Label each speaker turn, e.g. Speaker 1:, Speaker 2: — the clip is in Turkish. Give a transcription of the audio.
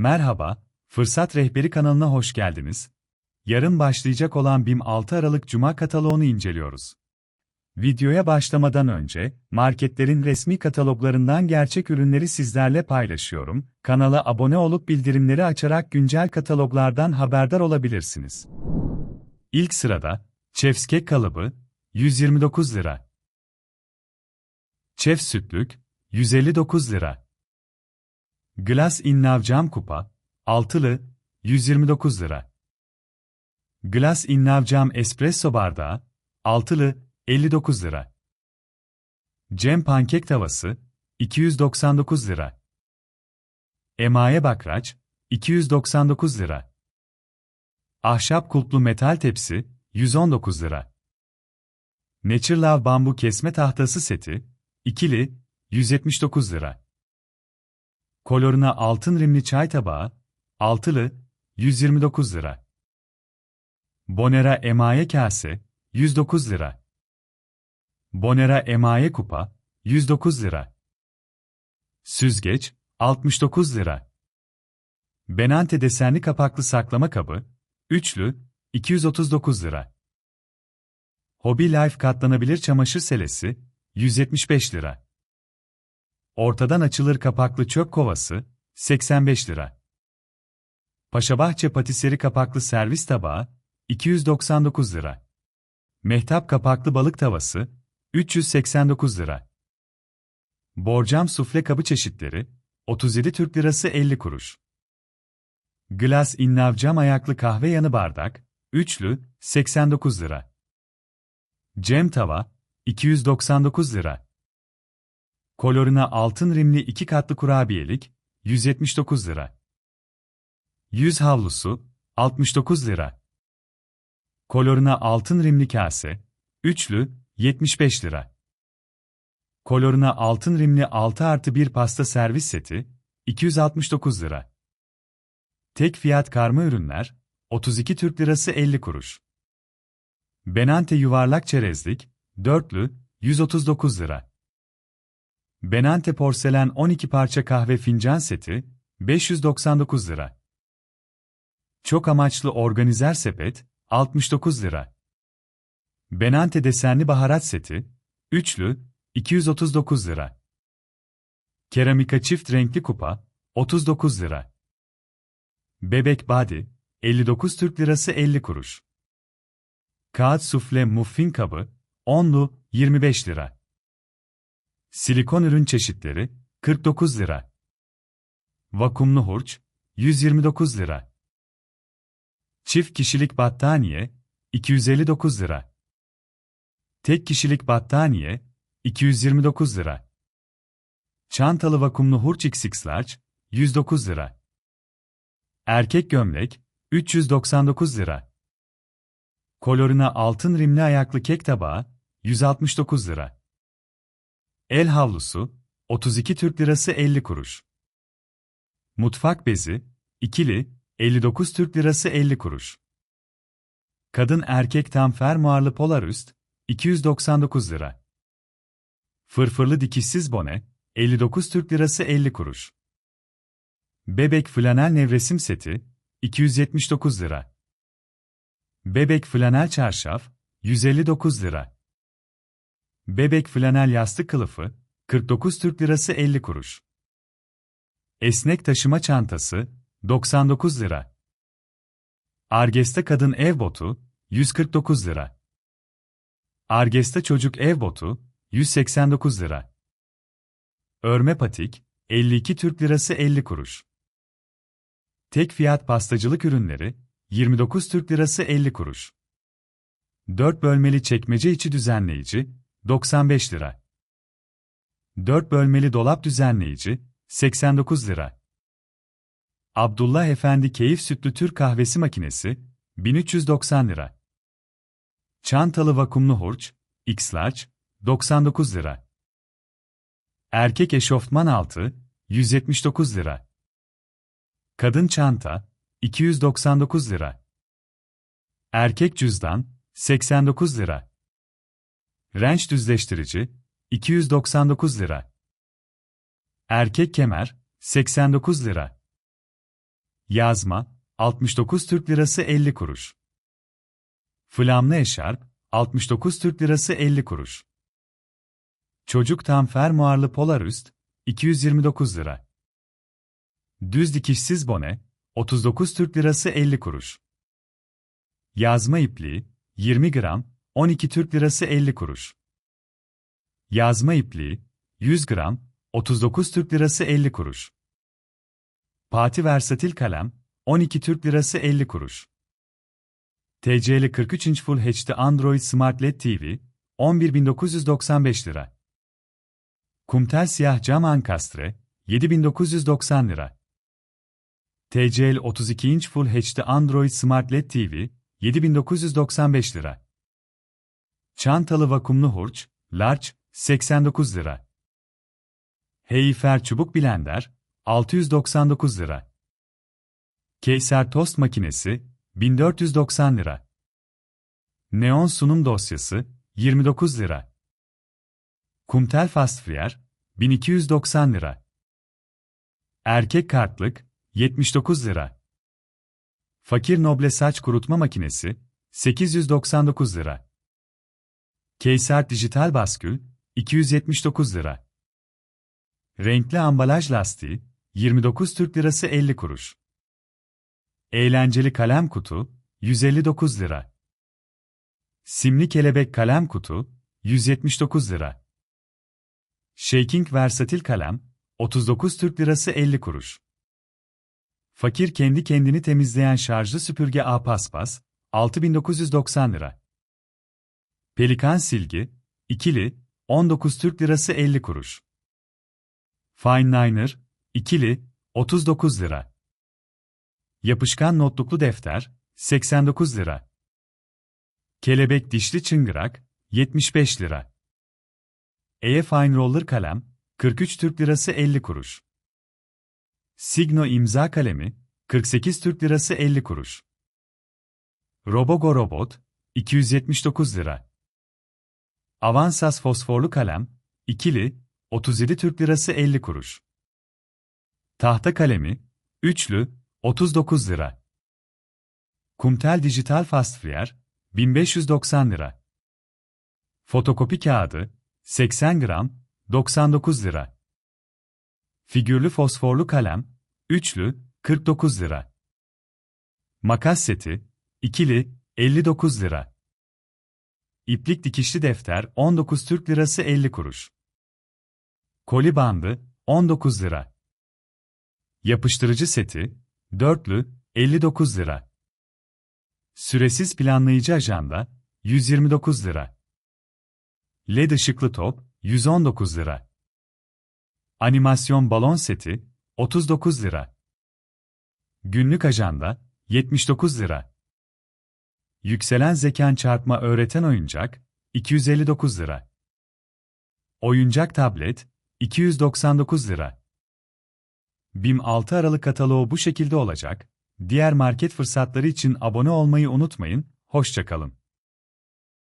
Speaker 1: Merhaba, Fırsat Rehberi kanalına hoş geldiniz. Yarın başlayacak olan BİM 6 Aralık Cuma kataloğunu inceliyoruz. Videoya başlamadan önce, marketlerin resmi kataloglarından gerçek ürünleri sizlerle paylaşıyorum. Kanala abone olup bildirimleri açarak güncel kataloglardan haberdar olabilirsiniz. İlk sırada, Chef's kalıbı, 129 lira. Chef sütlük, 159 lira. Glass Innav cam kupa, altılı, 129 lira. Glass Innav cam espresso bardağı, altılı, 59 lira. Cem pankek tavası, 299 lira. Emaye bakraç, 299 lira. Ahşap kulplu metal tepsi, 119 lira. Naturelove bambu kesme tahtası seti, ikili, 179 lira. Koloruna altın rimli çay tabağı, altılı, 129 lira. Bonera emaye kase, 109 lira. Bonera emaye kupa, 109 lira. Süzgeç, 69 lira. Benante desenli kapaklı saklama kabı, üçlü, 239 lira. Hobby Life katlanabilir çamaşır selesi, 175 lira. Ortadan açılır kapaklı çöp kovası, 85 lira. Paşabahçe patiseri kapaklı servis tabağı, 299 lira. Mehtap kapaklı balık tavası, 389 lira. Borcam sufle kabı çeşitleri, 37 Türk Lirası 50 kuruş. Glass Innav cam ayaklı kahve yanı bardak, üçlü, 89 lira. Cem tava, 299 lira. Kolorina altın rimli iki katlı kurabiyelik, 179 lira. Yüz havlusu, 69 lira. Kolorina altın rimli kase, üçlü, 75 lira. Kolorina altın rimli 6 artı 1 pasta servis seti, 269 lira. Tek fiyat karma ürünler, 32 Türk Lirası 50 kuruş. Benante yuvarlak çerezlik, dörtlü, 139 lira. Benante porselen 12 parça kahve fincan seti, 599 lira. Çok amaçlı organizer sepet, 69 lira. Benante desenli baharat seti, üçlü, 239 lira. Keramika çift renkli kupa, 39 lira. Bebek body, 59 Türk Lirası 50 kuruş. Kağıt sufle muffin kabı, 10'lu, 25 lira. Silikon ürün çeşitleri, 49 lira. Vakumlu hurç, 129 lira. Çift kişilik battaniye, 259 lira. Tek kişilik battaniye, 229 lira. Çantalı vakumlu hurç XX large, 109 lira. Erkek gömlek, 399 lira. Kolorina altın rimli ayaklı kek tabağı, 169 lira. El havlusu, 32 Türk Lirası 50 kuruş. Mutfak bezi, ikili, 59 Türk Lirası 50 kuruş. Kadın erkek tam fermuarlı polar üst, 299 lira. Fırfırlı dikişsiz bone, 59 Türk Lirası 50 kuruş. Bebek flanel nevresim seti, 279 lira. Bebek flanel çarşaf, 159 lira. Bebek flanel yastık kılıfı, 49 Türk Lirası 50 kuruş. Esnek taşıma çantası, 99 lira. Argesta kadın ev botu, 149 lira. Argesta çocuk ev botu, 189 lira. Örme patik, 52 Türk Lirası 50 kuruş. Tek fiyat pastacılık ürünleri, 29 Türk Lirası 50 kuruş. 4 bölmeli çekmece içi düzenleyici, 95 lira. 4 bölmeli dolap düzenleyici, 89 lira. Abdullah Efendi Keyif Sütlü Türk Kahvesi Makinesi, 1390 lira. Çantalı vakumlu hurç, X-Large, 99 lira. Erkek eşofman altı, 179 lira. Kadın çanta, 299 lira. Erkek cüzdan, 89 lira. Renç düzleştirici, 299 lira. Erkek kemer, 89 lira. Yazma, 69 Türk Lirası 50 kuruş. Flamlı eşarp, 69 Türk Lirası 50 kuruş. Çocuk tam fermuarlı polar üst, 229 lira. Düz dikişsiz bone, 39 Türk Lirası 50 kuruş. Yazma ipliği, 20 gram, 12 Türk Lirası 50 kuruş. Yazma ipliği, 100 gram, 39 Türk Lirası 50 kuruş. Pati versatil kalem, 12 Türk Lirası 50 kuruş. TCL 43 inç Full HD Android Smart LED TV, 11.995 lira. Kumtel siyah cam ankastre, 7.990 lira. TCL 32 inç Full HD Android Smart LED TV, 7995 lira. Çantalı vakumlu hurç, large, 89 lira. Heyfer çubuk blender, 699 lira. Keyser tost makinesi, 1490 lira. Neon sunum dosyası, 29 lira. Kumtel fast fryer, 1290 lira. Erkek kartlık, 79 lira. Fakir Noble saç kurutma makinesi, 899 lira. Keyser dijital baskül, 279 lira. Renkli ambalaj lastiği, 29 Türk Lirası 50 kuruş. Eğlenceli kalem kutu, 159 lira. Simli kelebek kalem kutu, 179 lira. Shaking versatil kalem, 39 Türk Lirası 50 kuruş. Fakir kendi kendini temizleyen şarjlı süpürge A paspas, 6990 lira. Pelikan silgi, ikili, 19 Türk Lirası 50 kuruş. Fine Liner, ikili, 39 lira. Yapışkan notluklu defter, 89 lira. Kelebek dişli çıngırak, 75 lira. E Fine Roller kalem, 43 Türk Lirası 50 kuruş. Signo imza kalemi, 48 Türk Lirası 50 kuruş. Robogo Robot, 279 lira. Avansas fosforlu kalem, ikili, 37 Türk Lirası 50 kuruş. Tahta kalemi, üçlü, 39 lira. Kumtel dijital fast fryer, 1590 lira. Fotokopi kağıdı, 80 gram, 99 lira. Figürlü fosforlu kalem, üçlü, 49 lira. Makas seti, ikili, 59 lira. İplik dikişli defter, 19 Türk Lirası 50 kuruş. Koli bandı, 19 lira. Yapıştırıcı seti, dörtlü, 59 lira. Süresiz planlayıcı ajanda, 129 lira. LED ışıklı top, 119 lira. Animasyon balon seti, 39 lira. Günlük ajanda, 79 lira. Yükselen zekan çarpma öğreten oyuncak, 259 lira. Oyuncak tablet, 299 lira. BİM 6 Aralık kataloğu bu şekilde olacak. Diğer market fırsatları için abone olmayı unutmayın, hoşçakalın.